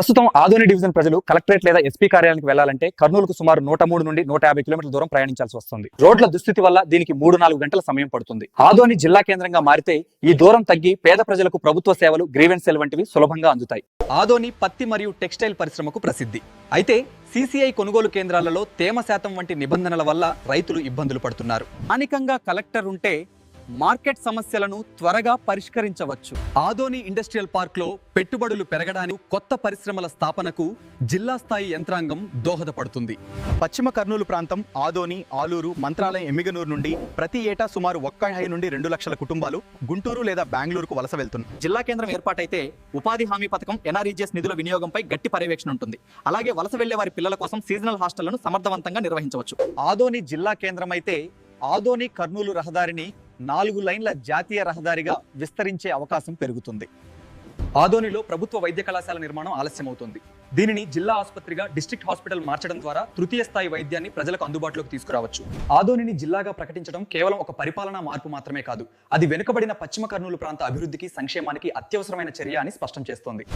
ప్రస్తుతం ఆదోని డివిజన్ ప్రజలు కలెక్టరేట్ లేదా ఎస్పీ కార్యాలయానికి వెళ్ళాలంటే కర్నూలుకు సుమారు నూట మూడు నుండి నూట యాభై కిలోమీటర్ల దూరం ప్రయాణించాల్సి వస్తుంది. రోడ్ల దుస్థితి వల్ల దీనికి మూడు నాలుగు గంటల సమయం పడుతుంది. ఆదోని జిల్లా కేంద్రంగా మారితే ఈ దూరం తగ్గి పేద ప్రజలకు ప్రభుత్వ సేవలు గ్రీవెన్సీలు వంటివి సులభంగా అందుతాయి. ఆదోని పత్తి మరియు టెక్స్టైల్ పరిశ్రమకు ప్రసిద్ధి. అయితే సీసీఐ కొనుగోలు కేంద్రాలలో తేమ శాతం వంటి నిబంధనల వల్ల రైతులు ఇబ్బందులు పడుతున్నారు. స్థానికంగా కలెక్టర్ ఉంటే మార్కెట్ సమస్యలను త్వరగా పరిష్కరించవచ్చు. ఆదోని ఇండస్ట్రియల్ పార్క్లో పెట్టుబడులు పెరగడానికి కొత్త పరిశ్రమల స్థాపనకు జిల్లా స్థాయి యంత్రాంగం దోహదపడుతుంది. పశ్చిమ కర్నూలు ప్రాంతం ఆదోని ఆలూరు మంత్రాలయం ఎమ్మిగనూరు నుండి ప్రతి ఏటా సుమారు ఒక్క నుండి రెండు లక్షల కుటుంబాలు గుంటూరు లేదా బెంగళూరుకు వలస వెళ్తున్నాయి జిల్లా కేంద్రం ఏర్పాటైతే ఉపాధి హామీ పథకం ఎన్ఆర్ఈజీఎస్ నిధుల వినియోగంపై గట్టి పర్యవేక్షణ ఉంటుంది. అలాగే వలస వెళ్ళే వారి పిల్లల కోసం సీజనల్ హాస్టళ్ళను సమర్థవంతంగా నిర్వహించవచ్చు. ఆదోని జిల్లా కేంద్రం అయితే ఆదోని కర్నూలు రహదారిని నాలుగు లైన్ల జాతీయ రహదారిగా విస్తరించే అవకాశం పెరుగుతుంది. ఆదోనిలో ప్రభుత్వ వైద్య కళాశాల నిర్మాణం ఆలస్యమవుతుంది. దీనిని జిల్లా ఆసుపత్రిగా డిస్ట్రిక్ట్ హాస్పిటల్ మార్చడం ద్వారా తృతీయ స్థాయి వైద్యాన్ని ప్రజలకు అందుబాటులోకి తీసుకురావచ్చు. ఆదోనిని జిల్లాగా ప్రకటించడం కేవలం ఒక పరిపాలనా మార్పు మాత్రమే కాదు అది వెనుకబడిన పశ్చిమ కర్నూలు ప్రాంత అభివృద్ధికి సంక్షేమానికి అత్యవసరమైన చర్య అని స్పష్టం చేస్తోంది.